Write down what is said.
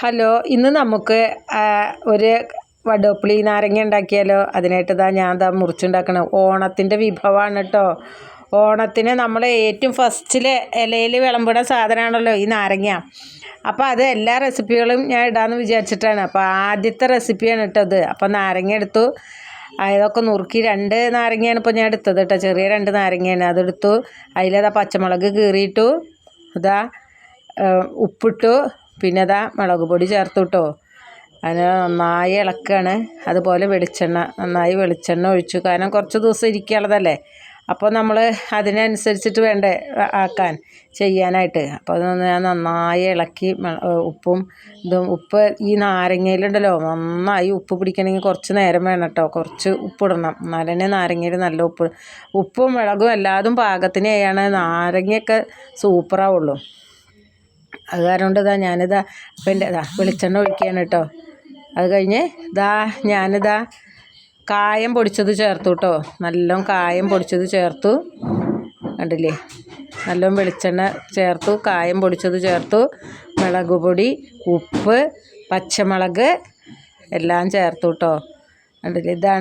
Hello ഇന്ന് നമുക്ക് ഒരു വടോപ്പിളി നാരങ്ങ ഉണ്ടാക്കിയാലോ? അതിനായിട്ട് ഇതാ ഞാൻ ഇതാ മുറിച്ചുണ്ടാക്കണം. ഓണത്തിന്റെ വിഭവമാണ് കേട്ടോ ഓണത്തിന് നമ്മൾ ഏറ്റവും ഫസ്റ്റിൽ ഇലയിൽ വിളമ്പിടുന്ന സാധനമാണല്ലോ ഈ നാരങ്ങ. അപ്പോൾ അത് എല്ലാ റെസിപ്പികളും ഞാൻ ഇടാമെന്ന് വിചാരിച്ചിട്ടാണ്. അപ്പോൾ ആദ്യത്തെ റെസിപ്പിയാണ് കേട്ടോ ഇത്. അപ്പോൾ നാരങ്ങ എടുത്തു. അതൊക്കെ നുറുക്കി രണ്ട് നാരങ്ങയാണ് ഇപ്പോൾ ഞാൻ എടുത്തത് കേട്ടോ ചെറിയ രണ്ട് നാരങ്ങയാണ്. അതെടുത്തു അതിലതാ പച്ചമുളക് കീറിയിട്ടു. ഏഹ് ഉപ്പിട്ടു. പിന്നെ അതാ മുളക് പൊടി ചേർത്തു കേട്ടോ അതിന് നന്നായി ഇളക്കുകയാണ് അതുപോലെ വെളിച്ചെണ്ണ നന്നായി വെളിച്ചെണ്ണ ഒഴിച്ചു. കാരണം കുറച്ച് ദിവസം ഇരിക്കാനുള്ളതല്ലേ? അപ്പോൾ നമ്മൾ അതിനനുസരിച്ചിട്ട് വേണ്ടേ ആക്കാൻ ചെയ്യാനായിട്ട്. അപ്പോൾ അത് ഞാൻ നന്നായി ഇളക്കി ഉപ്പും ഇതും. ഉപ്പ് ഈ നാരങ്ങയിലുണ്ടല്ലോ നന്നായി ഉപ്പ് പിടിക്കണമെങ്കിൽ കുറച്ച് നേരം വേണം കേട്ടോ കുറച്ച് ഉപ്പിടണം. എന്നാലേ നാരങ്ങയിൽ നല്ല ഉപ്പ് ഉപ്പും മുളകും എല്ലാതും പാകത്തിനെയാണ് നാരങ്ങയൊക്കെ സൂപ്പറാവുള്ളൂ. അത് കാരണം ഇതാ ഞാനിതാ അപ്പം എന്റെ ഇതാ വെളിച്ചെണ്ണ ഒഴിക്കുകയാണ് കേട്ടോ. അത് കഴിഞ്ഞ് ഇതാ ഞാനിതാ കായം പൊടിച്ചത് ചേർത്തു കേട്ടോ. നല്ലോണം കായം പൊടിച്ചത് ചേർത്തു. കണ്ടില്ലേ? നല്ലോണം വെളിച്ചെണ്ണ ചേർത്തു കായം പൊടിച്ചത് ചേർത്തു. മുളക് പൊടി ഉപ്പ് പച്ചമുളക് എല്ലാം ചേർത്തു കേട്ടോ. കണ്ടില്ലേ? ഇതാണ്